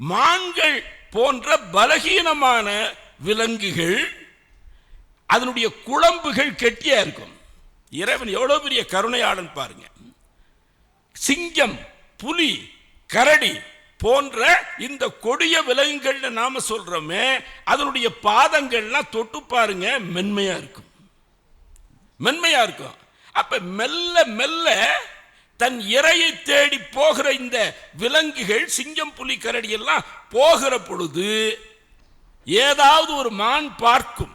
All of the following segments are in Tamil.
மான்கள் போன்ற பலகீனமான விலங்குகள் அதனுடைய குழம்புகள் கெட்டியா இருக்கும். இறைவன் எவ்வளோ பெரிய கருணையாளன் பாருங்க. சிங்கம் புலி கரடி போன்ற இந்த கொடிய விலங்குகள் நாம சொல்றோமே அதனுடைய பாதங்கள்லாம் தொட்டு பாருங்க மென்மையா இருக்கும். மென்மையா இருக்கும். அப்ப மெல்ல மெல்ல தன் இறையை தேடி போகிற இந்த விலங்குகள் சிங்கம் புலி கரடி எல்லாம் போகிற பொழுது ஏதாவது ஒரு மான் பார்க்கும்.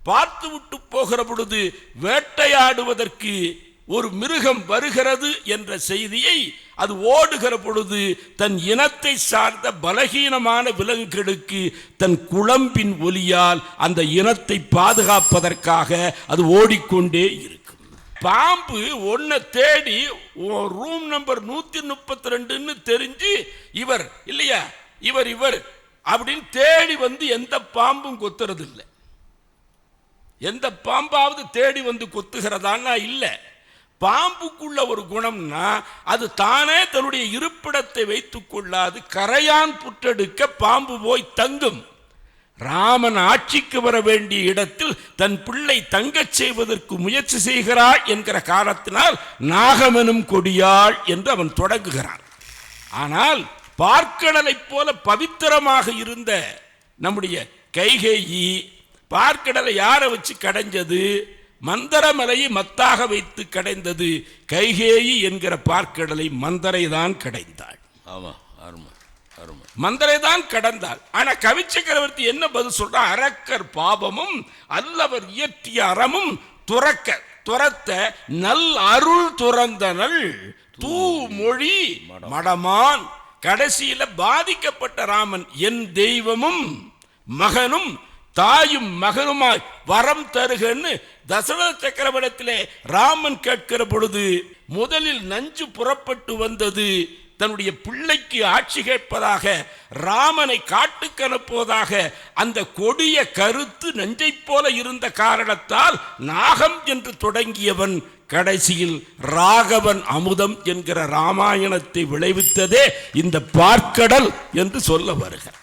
பார்த்து விட்டு போகிற பொழுது வேட்டையாடுவதற்கு ஒரு மிருகம் வருகிறது என்ற செய்தியை அது ஓடுகிற பொழுது தன் இனத்தை சார்ந்த பலகீனமான விலங்குகளுக்கு தன் குழம்பின் ஒலியால் அந்த இனத்தை பாதுகாப்பதற்காக அது ஓடிக்கொண்டே இருக்கும் பாம்பு ஒன்ன தேடி ரூம் நம்பர் நூத்தி முப்பத்தி ரெண்டுன்னு தெரிஞ்சு இவர் இல்லையா? இவர் இவர் அப்படின்னு தேடி வந்து எந்த பாம்பும் கொத்துறது இல்லை எந்த பாம்பாவது தேடி வந்து கொத்துகிறதான்னா இல்லை. பாம்புக்குள்ள ஒரு குணம்னா அது தானே தன்னுடைய இருப்பிடத்தை வைத்துக் கொள்ளாது கரையான் புற்றெடுக்க பாம்பு போய் தங்கும். ராமன் ஆட்சிக்கு வர வேண்டிய இடத்தில் தன் பிள்ளை தங்கச் செய்வதற்கு முயற்சி செய்கிறாள் என்கிற காரணத்தினால் நாகமனும் கொடியாள் என்று அவன் தொடங்குகிறான். ஆனால் பார்க்கடலைப் போல பவித்திரமாக இருந்த நம்முடைய கைகேயி பார்க்கடலை யாரை வச்சு கடைஞ்சது? மந்தரமலையை மத்தாக வைத்து கடைந்தது கைகேயி என்கிற பார்க்கடலை மந்தரை தான் கடைந்தாள். ஆமா அருமை. மந்தரை தான் கடந்தாள். ஆனா கவி சக்கரவர்த்தி என்ன பதில் சொல்ற? அரக்கர் பாவமும் அல்லவர் இயற்றிய அறமும் துறக்க துரத்த நல் அருள் துறந்தனள் தூ மொழி மடமான். கடைசியில பாதிக்கப்பட்ட ராமன் என் தெய்வமும் மகனும் தாயும் மகனுமாய் வரம் தருகன்னு தசரத சக்கரவர்த்தியிலே ராமன் கேட்கிற பொழுது முதலில் நஞ்சு புறப்பட்டு வந்தது. தன்னுடைய பிள்ளைக்கு ஆட்சி கேட்பதாக ராமனை காட்டுக்கு அனுப்புவதாக அந்த கொடிய கருத்து நஞ்சைப் போல இருந்த காரணத்தால் நாகம் என்று தொடங்கியவன் கடைசியில் ராகவன் அமுதம் என்கிற ராமாயணத்தை விளைவித்ததே இந்த பார்க்கடல் என்று சொல்ல வருகிறார்.